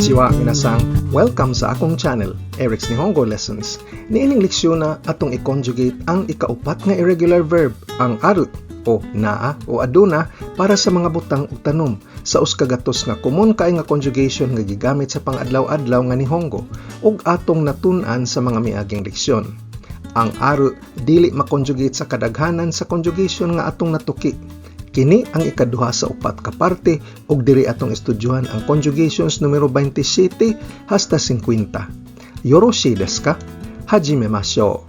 Konnichiwa minasang, welcome sa akong channel, Eric's Nihongo Lessons. Niining leksyon na atong i-conjugate ang ikaupat nga irregular verb, ang aru o naa o aduna para sa mga butang ug tanom sa uskagatos nga common kay nga conjugation nga gigamit sa pangadlaw-adlaw nga Nihongo ug atong natun-an sa mga miaging leksyon. Ang aru dili makonjugate sa kadaghanan sa conjugation nga atong natuki Kini ang ikaduha sa upat ka parte ug diri atong estudyohan ang conjugations numero 27 hasta 50. Yoroshi desu ka? Hajime mashou.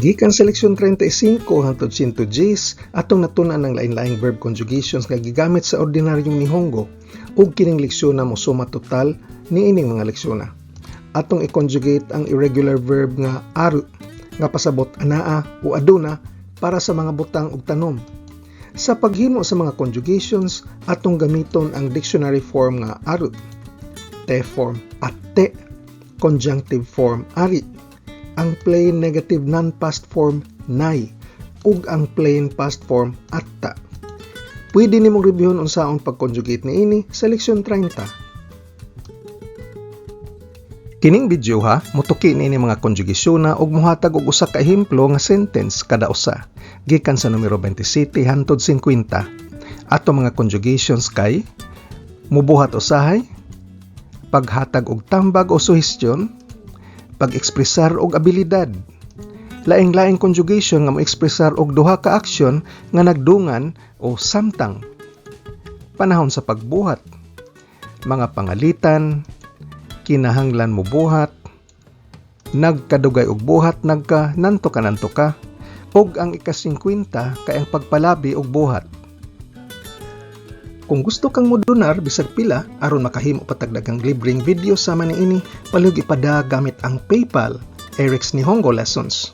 Gikan sa leksyon 35 hangtod 100 Gs atong natunan ang lain-laing verb conjugations nga gigamit sa ordinaryong Nihongo ug kining leksyon na mosuma total niining mga leksyon na. Atong i-conjugate ang irregular verb nga aru nga pasabot anaa o aduna para sa mga butang ug tanom sa paghimo sa mga conjugations, atong gamiton ang dictionary form nga aru, te form at te, conjunctive form ari, ang plain negative non-past form nay, ug ang plain past form atta. Pwede nimong reviewon unsaon pag-conjugate niini sa leksyon 30. Kining video ha, mutuki ni mga konjugasyon na ug muhatag og usa ka ehemplo nga sentence kada usa gikan sa numero 27 hangtod 50. Ato mga conjugations kay mubuhat usahay, paghatag og tambag o suhestyon, pag-ekspresar og abilidad. Laing-laing conjugation nga mo-ekspresar og duha ka aksyon nga nagdungan o samtang. Panahon sa pagbuhat, mga pangalitan, kinahanglan mo buhat, nagkadugay og buhat nagka nanto ka nanto ka, og ang ika-50 kay ang pagpalabi og buhat. Kung gusto kang modunar bisag pila aron makahimo patagdagang libreng video sama niini, palug ipada gamit ang PayPal, Eric's Nihongo Lessons.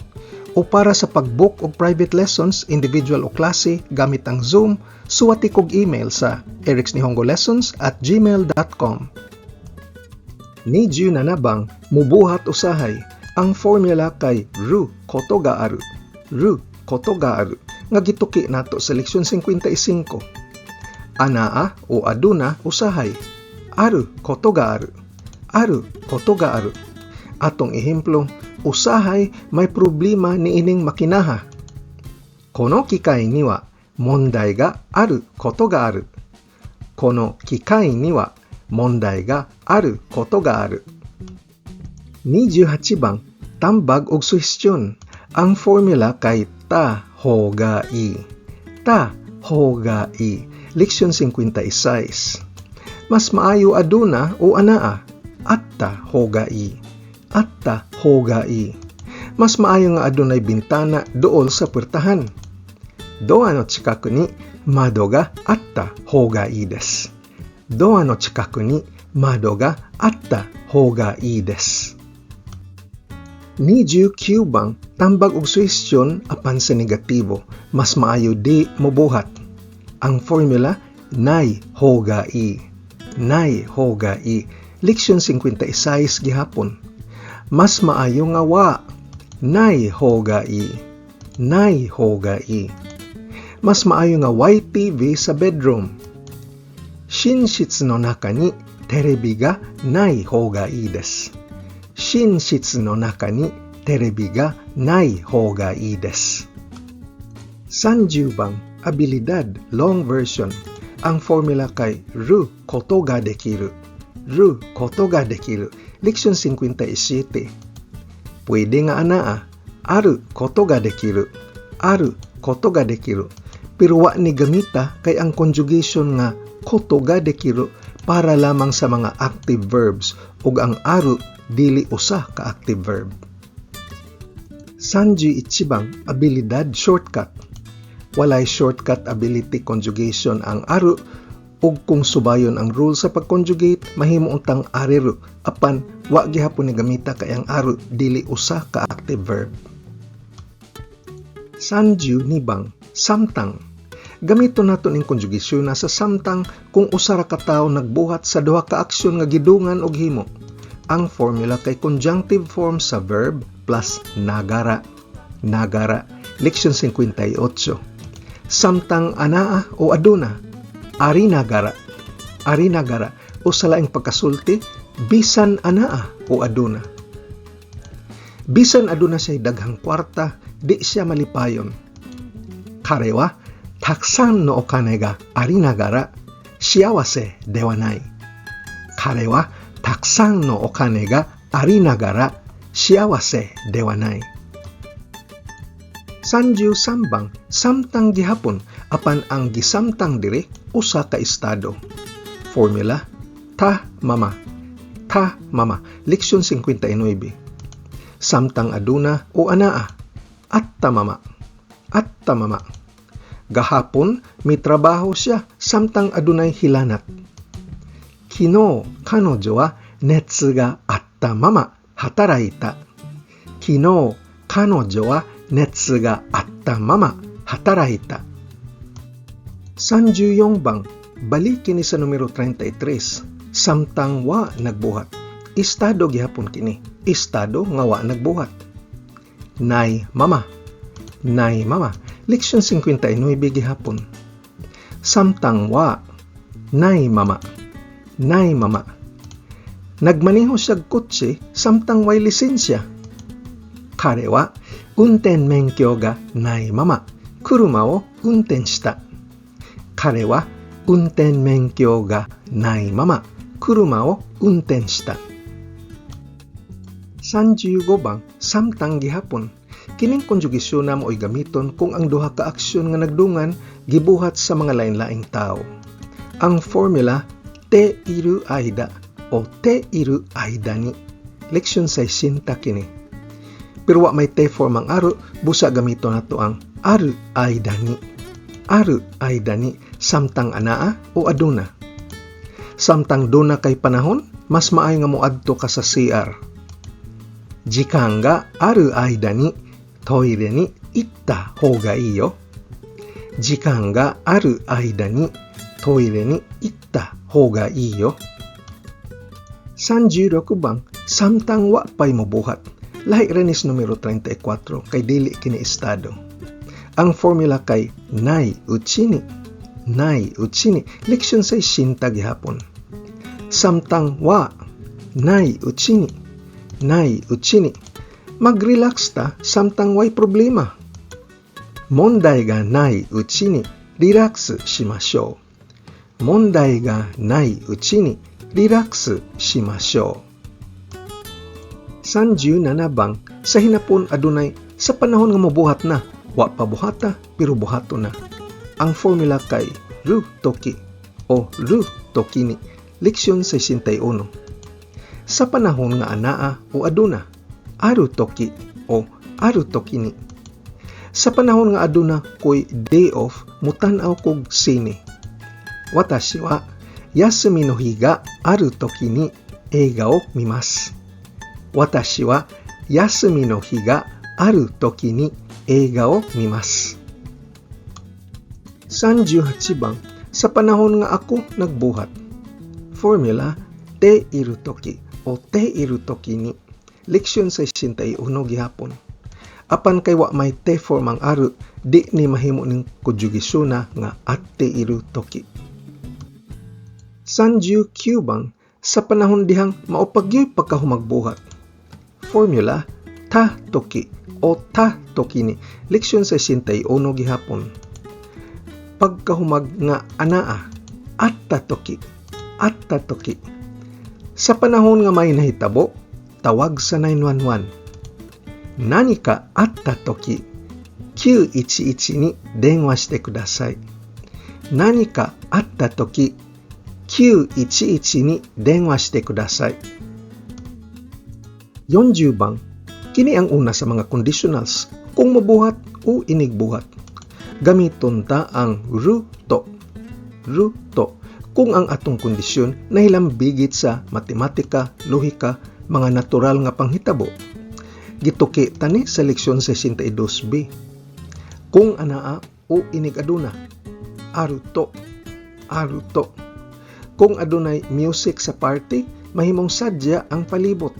O para sa pag-book og private lessons, individual o klase gamit ang Zoom, suwati kog email sa ericsnihongolessons at gmail.com ni Bang mubuhat usahay ang formula kay Ru Kotogaaru. Ru Kotogaaru nga gituki nato sa leksyon 55. Anaa o aduna usahay. Aru Kotogaaru. Aru Kotogaaru. Atong ehemplo, usahay may problema ni ining makinaha. Kono kikai ni wa mondai ga aru koto ga aru. Kono kikai ni wa mondai ga あることがある。28番、tambag og suhestyon. Ang formula kay ta ho ga i. Ta ho ga i. Leksyon 56. Mas maayo aduna o anaa. Atta ho ga i. Atta ho ga i. Mas maayo nga adunay bintana dool sa purtahan. Doa no chikaku ni mado ga atta ho ga i desu. ドアの近くに 窓があった方がいいです。29 bang tambag og suhestyon apan sa negatibo mas maayo di mobuhat ang formula nay hoga i nay hoga i leksyon 56 gihapon mas maayo nga wa nay hoga i nay hoga i mas maayo nga white TV sa bedroom 寝室の中に テレビがない方がいいです。寝室の中にテレビがない方がいいです。30番 Abilidad Long Version Ang formula kay Ru koto ga dekiru. Ru koto ga dekiru. Leksyon 57. Pwede nga anaa. Aru koto ga dekiru. Aru koto ga dekiru. Pero wa ni gamita kay ang conjugation nga koto ga dekiru para lamang sa mga active verbs ug ang aru dili usa ka active verb. Sanji ichibang abilidad shortcut. Walay shortcut ability conjugation ang aru ug kung subayon ang rule sa pag-conjugate mahimo untang ariru apan wa gihapon ni gamita kay ang aru dili usa ka active verb. Sanju nibang samtang gamito nato ning konjugasyon na sa samtang kung usa ra ka tawo nagbuhat sa duha ka aksyon nga gidungan og himo. Ang formula kay conjunctive form sa verb plus nagara. Nagara, leksyon 58. Samtang anaa o aduna, ari nagara. Ari nagara o sa laing pagkasulti bisan anaa o aduna. Bisan aduna siya daghang kwarta, di siya malipayon. Karewa, taksan no okane ga arinagara, siawase dewanai. Karewa, taksan no okane ga arinagara, siawase dewanai. Sanju sambang samtang gihapon apan ang gisamtang dire usa ka estado. Formula ta mama ta mama leksyon 59 samtang aduna o anaa at tamama at tamama gahapon may trabaho siya samtang adunay hilanat. Kino kanojo wa netsu ga atta mama hataraita. Kino kanojo wa netsu ga atta mama hataraita. 34 bang balik kini sa numero 33 samtang wa nagbuhat. Estado gihapon kini estado nga wa nagbuhat. Nay mama nay mama leksyon 59 gihapon. Samtang wa nay mama nay mama. Nagmaneho siya kotse samtang way lisensya. Kare wa unten menkyo ga nay mama. Kuruma o unten shita. Kare wa unten menkyo ga nay mama. Kuruma o unten shita. 35 bang samtang gihapon Kining konjugisyon namo oy gamiton kung ang duha ka aksyon nga nagdungan gibuhat sa mga lain-laing tao. Ang formula te iru aida o te iru aida ni. Leksyon 60 kini. Pero wa may te form ang aro, busa gamiton nato ang aru aida ni. Aru aida ni samtang anaa o aduna. Samtang duna kay panahon, mas maay nga moadto ka sa CR. Jika nga aru ay dani, トイレに行った方がいいよ。時間がある間にトイレに行った方がいいよ。36番、サムタンはパイモボハト。ライレニスノ34カイディリキネイスタド。アンフォーミラカイ、ないうちに、ないうちに、リクションセイシンタギハポン。サムタンはないうちに、ないうちに、Mag-relax ta samtang way problema. Monday ga nai uchi ni relax shimashou. Monday ga nai uchi ni relax shimashou. 37 bang sa hinapon adunay sa panahon nga mabuhat na wa pa buhata pero buhato na. Ang formula kay ru toki o ru toki ni leksyon 61. Sa panahon nga anaa o aduna o aru toki ni. Sa panahon nga aduna ko'y day off, mutanaw kog sine. Watashi wa yasumi no higa aru toki ni eiga o mimasu. Watashi wa yasumi no higa aru toki ni eiga o mimasu. 38 bang sa panahon nga ako nagbuhat. Formula te iru toki o te iru toki ni leksyon 61 gihapon. Apan kay wa may te form ang aru di ni mahimo ning konjugasyon nga atte iru toki. Sanju Kyubang sa panahon dihang maupagyoy pagkahumagbuhat formula ta toki o ta toki ni leksyon 61 gihapon. Pagkahumag nga anaa atta toki atta toki. Sa panahon nga may nahitabo, tawag sa 911. Nani ka atta toki, 911に電話してください。何かあったとき、911に電話してください。40 bang, kini ang una sa mga conditionals kung mabuhat o inigbuhat. Gamiton ta ang ruto. Ruto kung ang atong kondisyon nahilambigit sa matematika, lohika, mga natural nga panghitabo. Gituki tani sa leksyon 62b e kung anaa o inig aduna. Aruto. Aruto. Kung adunay music sa party mahimong sadya ang palibot.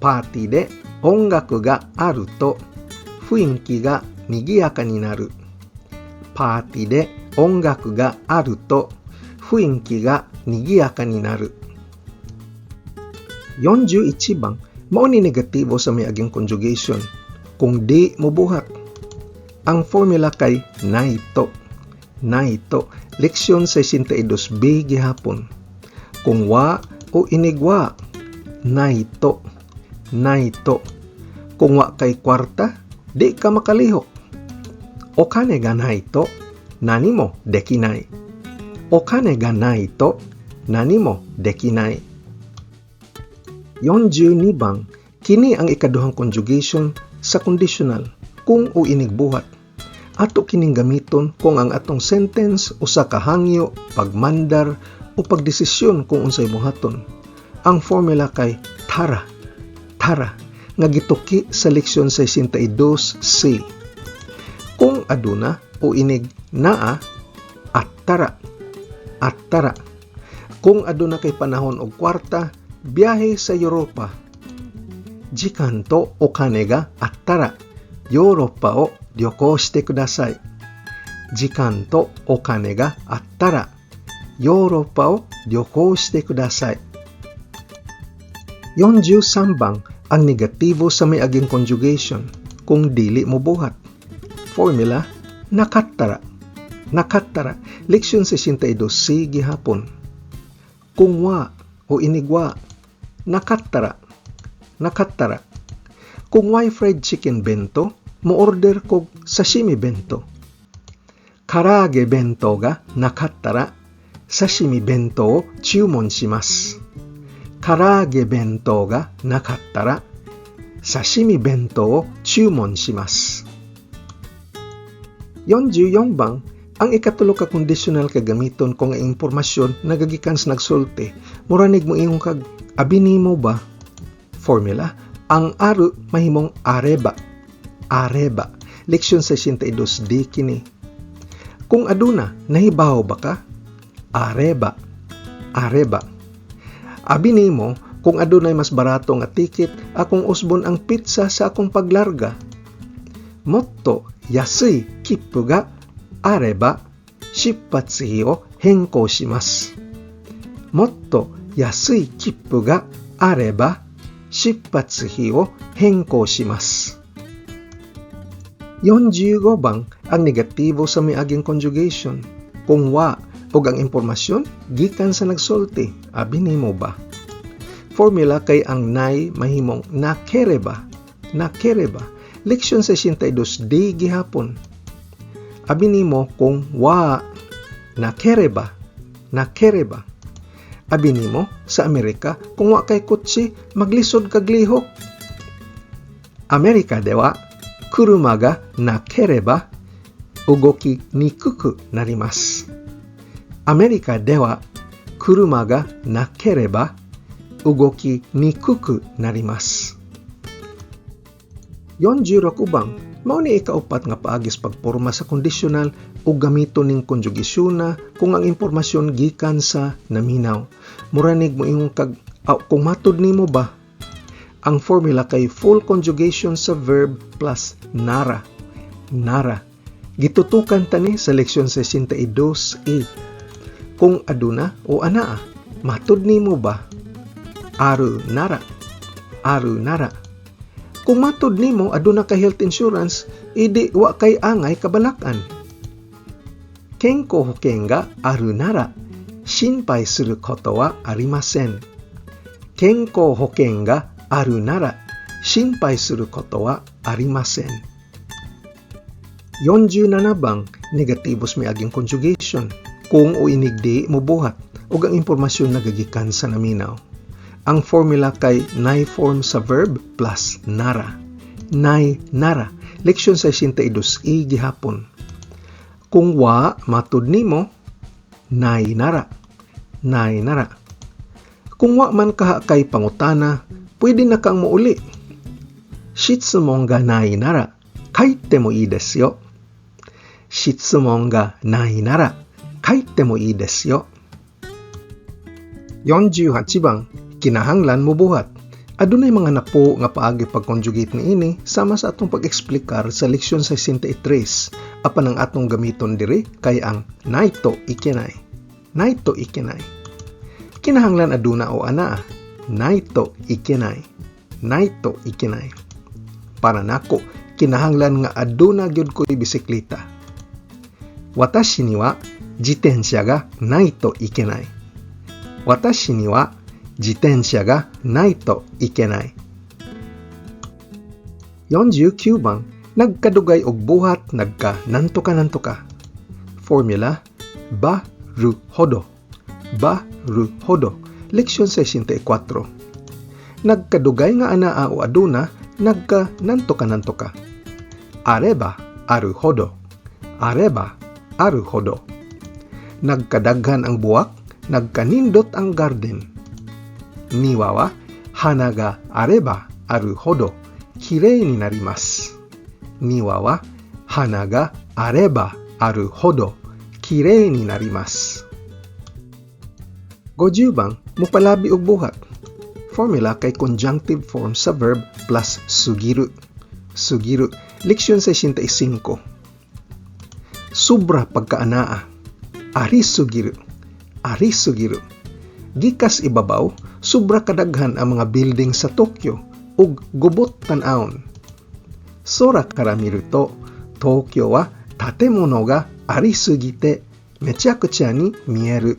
Pati de ongaku ga aruto. Fuinki ga nigiyaka ni naru pati de ongaku ga aruto. Fuinki ga nigiyaka ni naru 41 bang mao ni negatibo sa miaging conjugation kung di mubuhat. Ang formula kay naito. Naito, leksyon 62b gihapon. Kung wa o inigwa, naito. Naito. Kung wa kay kwarta, di ka makalihok. O kane ga naito, nanimo dekinai. O kane ga naito, nanimo dekinai. 42 bang, kini ang ikaduhang conjugation sa conditional kung o inigbuhat. Ato kining gamiton kung ang atong sentence usa ka hangyo, pagmandar o pagdesisyon kung unsay buhaton. Ang formula kay tara, tara, nga gituki sa leksyon 62C. Kung aduna o inig naa, at tara, at tara. Kung aduna kay panahon og kwarta, biyahe sa Europa. Jikan to o kane ga attara, Europa o ryoko shite kudasai. Jikan to o kane ga attara, Europa o ryoko shite kudasai. 43 bang ang negatibo sa may aging conjugation kung dili mo buhat. Formula, nakattara. Nakattara, leksyon 62 gihapon. Kung wa o inigwa, nakattara. Nakattara. Kung fried chicken bento, mo order ko sashimi bento. Karage bento ga nakattara, sashimi bento o chumon shimasu. Karage bento ga nakattara, sashimi bento o chumon shimasu. 44 bang ang ikatulo ka conditional kagamiton ko nga impormasyon nagagikan sa nagsulti muranig mo imong kag abinimo ba formula? Ang aru mahimong areba. Areba. Leksyon 62 di kini. Kung aduna nahibaw ba ka? Areba. Areba. Abinimo kung adunay mas barato nga tiket akong usbon ang pizza sa akong paglarga. Motto yasui kippu ga areba shippatsuhi o henkou shimasu motto を変更します。もっと安い切符があれば出発費を変更します。45bang ang negatibo sa may aging conjugation? Kung wa o ang impormasyon, gikan sa nagsulti, abi nimo ba? Formula kay ang nay mahimong nakere ba? Nakere ba? Leksyon 62D gihapon abi nimo kung wa nakereba nakereba Abi nimo sa Amerika kung wa kay kutsi maglisod kag lihok Amerika de wa kuruma ga nakereba ugoki nikuku narimasu Amerika de wa kuruma ga nakereba ugoki nikuku narimasu 46 bang mao ni ikaupat nga paagis pagporma sa conditional o gamiton ning konjugasyon na kung ang impormasyon gikan sa naminaw. Muranig mo imong kag oh, kung matud nimo ba ang formula kay full conjugation sa verb plus nara. Nara. Gitutukan tani sa leksyon 62a. Kung aduna o anaa, matud nimo ba? Aru nara. Aru nara kung matod nimo aduna ka health insurance, idi wa kay angay kabalakan. Kenko hoken ga aru nara, shinpai suru koto wa arimasen. Kenko hoken ga aru nara, shinpai suru koto wa arimasen. 47 bang negatibos may aging conjugation kung o inigdi mo buhat ug ang impormasyon nagagikan sa naminaw ang formula kay nay form sa verb plus nara. Nay nara. Leksyon 62 i gihapon. Kung wa matud nimo nay nara. Nay nara. Kung wa man ka kay pangutana, pwede na kang muuli. Shitsumon ga nay nara. Kaite mo i desu yo. Shitsumon ga nay nara. Kaite mo i desu yo. 48 bang kinahanglan mo buhat. Adunay mga napo nga paagi pag-conjugate ni ini sama sa atong pag-eksplikar sa leksyon 63 apan ang atong gamiton diri kay ang naito ikinay. naito ikenay. Kinahanglan aduna o ana, naito ikenay. Naito ikenay. Para nako, kinahanglan nga aduna gyud ko'y bisikleta. Watashi ni wa jitensya ga naito ikenay. Watashi ni wa jitensya ga naito ikenay. 49番 nagkadugay og buhat nagka nanto ka nanto ka. Formula ba ru hodo. Ba ru hodo. Leksyon 64. Nagkadugay nga anaa o aduna nagka nanto ka nanto ka. Areba aru hodo. Areba aru hodo. Nagkadaghan ang buwak, nagkanindot ang garden. Niwawa hanaga areba aru hodo. Kirei ni narimasu. Niwa wa hana ga areba aru hodo kirei ni narimasu. 50 bang mupalabi og buhat. Formula kay conjunctive form sa verb plus sugiru. Sugiru. Leksyon 65. Sobra pagkaanaa. Ari sugiru. Ari sugiru. Gikas ibabaw, sobra kadaghan ang mga building sa Tokyo ug gubot tan-awon. Sora kara miru to, Tokyo wa tatemono ga ari sugite mechakucha ni mieru.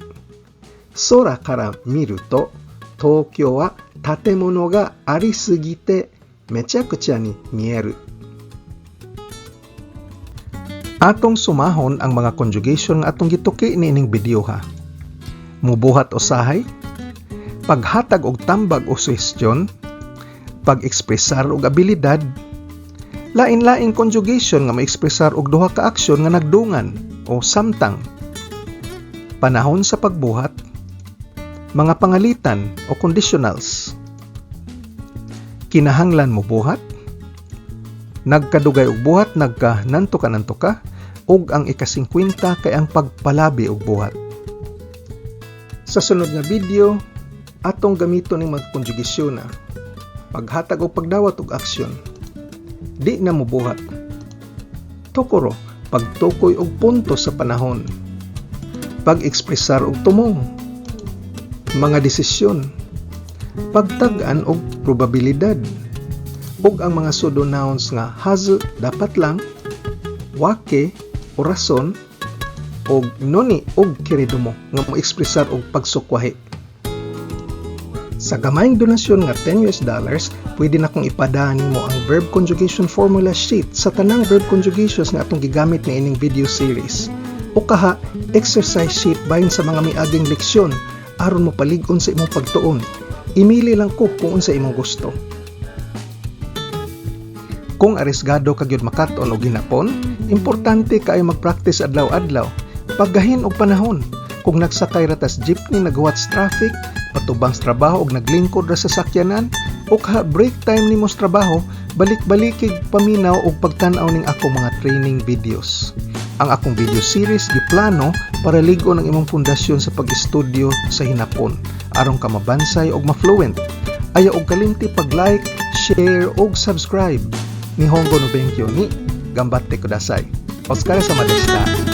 Sora kara miru to, Tokyo wa tatemono ga ari sugite mechakucha ni mieru. Atong sumahon ang mga conjugation nga atong gituki niining video ha. Mubuhat usahay, paghatag og tambag o suhestyon, pag-ekspresar og abilidad, lain-laing conjugation nga maekspresar og duha ka aksyon nga nagdungan o samtang. Panahon sa pagbuhat, mga pangalitan o conditionals. Kinahanglan mo buhat, nagkadugay og buhat nagka nanto ka nanto ka ug ang ika-50 kay ang pagpalabi og buhat. Sa sunod nga video, atong gamiton ning magkonjugasyon na paghatag o pagdawat og aksyon. Di na mubuhat. Tokoro, pagtukoy og punto sa panahon. Pag-ekspresar og tumong. Mga desisyon. Pagtag-an og probabilidad. Ug ang mga pseudo nouns nga has dapat lang, wake o rason og noni og kiridumo nga mo ekspresar og pagsukwahi sa gamayng donasyon nga 10 US dollars, pwede na kong ipadaan mo ang verb conjugation formula sheet sa tanang verb conjugations nga atong gigamit ni ining video series. O kaha, exercise sheet bahin sa mga miaging leksyon aron mo palig-on sa imong pagtuon. Imili lang ko kung unsa imong gusto. Kung arisgado ka gyud makaton og ginapon, importante kaayo mag-practice adlaw-adlaw. Paggahin og panahon, kung nagsakay ratas jeepney nagwatch traffic, patubang sa trabaho og naglingkod ra sa sakyanan, o ka break time nimo sa trabaho, balik-balikig paminaw og pagtan-aw ning ako mga training videos. Ang akong video series giplano para ligon ang imong pundasyon sa pag-estudyo sa hinapon aron ka mabansay og ma-fluent. Ayaw og kalimti pag-like, share og subscribe. Nihongo no benkyo ni Gambatte kudasai. Oskare sama deshita.